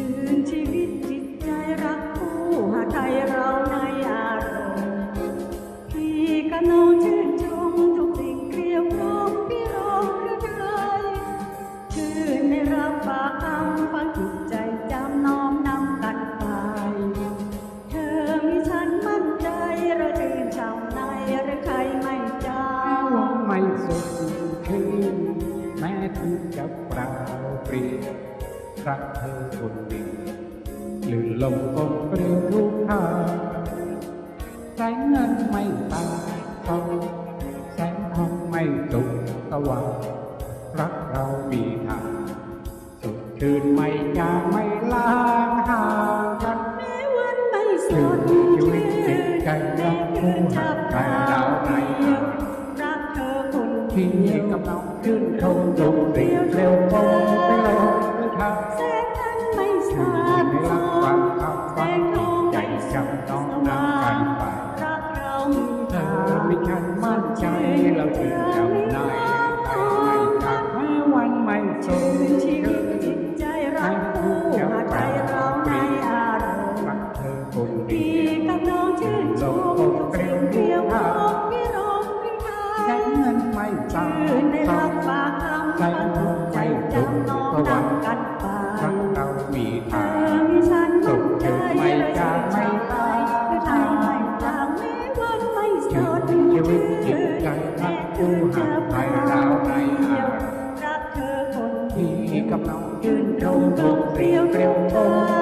ชื่นชีวิตจิตใจรักผู้หาไทยเราในอารมณ์พี่กับน้องชื่นชมทุกสิ่งเกลียวกล่อมพี่รองหรือใครชื่นในรับฝากคำฟังจิตใจจำน้อมนำกันไป เธอมีฉันมั่นใจเราชื่นชาวในหรือใครไม่เจ้าวไม่สดชื่นแม้ถึงจะเปล่าเปลี่ยน รักเธอคนเดียวลื่นลมกลมเปลี่ยวทุกทางแสงเงินไม่ตายทองแสงทองไม่สุกสว่างรักเรามีทางสดชื่นไม่จางไม่ลางห่างกันแม้วันไม่สชื่ดนชีวิตจิตใจรักผู้หักใจเราในรักเธอคนที่เดียวกำลังชื่นชมดวงเดียวเร็วโตไปโลก ใจจำน้องนักกันไปทั้งเรามีเธทาองมีฉันมั่นใจไม่จางไม่ตาคือทางไม่จางไม่วันไม่สดชีวิตจิตใจทั้งคู่หักใจเราในอารักเธอคนที่กำลังยืนตรงตรงเปรียวโตเป็นโลก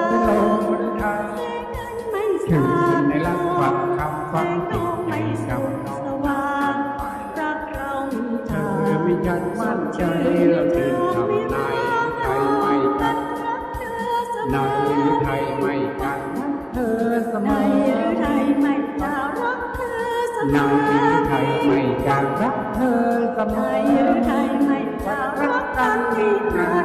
วิจันมั่นใจเราถึงทำนายไทยไม่กัดนายไทยไม่กัดเธอสมัยไทยไม่กัดรักเธอสมัยไทยไม่กัดรักเธอสมัยไทยไม่กัดรักกันที่ไหน